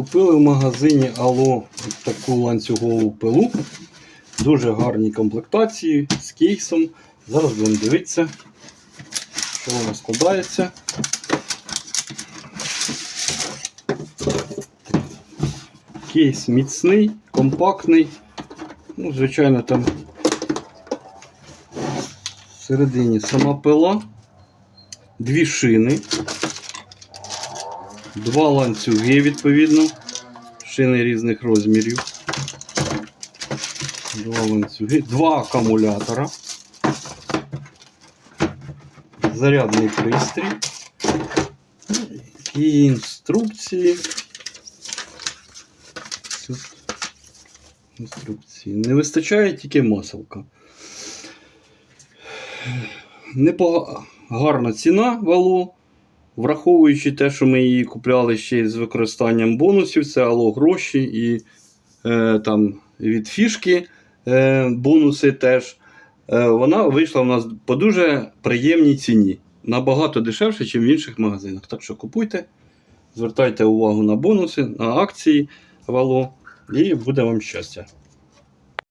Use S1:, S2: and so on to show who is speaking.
S1: Купили в магазині Ало таку ланцюгову пилу. Дуже гарні комплектації з кейсом. Зараз будемо дивитися, що вона складається. Кейс міцний, компактний. Ну, звичайно, там всередині сама пила, дві шини, два ланцюги, відповідно, шини різних розмірів. Два ланцюги, два акумулятора, зарядний пристрій і інструкції. Інструкції. Не вистачає тільки маселка. Непога... Гарна ціна валу. Враховуючи те, що ми її купляли ще з використанням бонусів, це ало гроші і е, там від фішки е, бонуси теж. Е, вона вийшла у нас по дуже приємній ціні. Набагато дешевше, ніж в інших магазинах. Так що купуйте, звертайте увагу на бонуси, на акції вало, і буде вам щастя.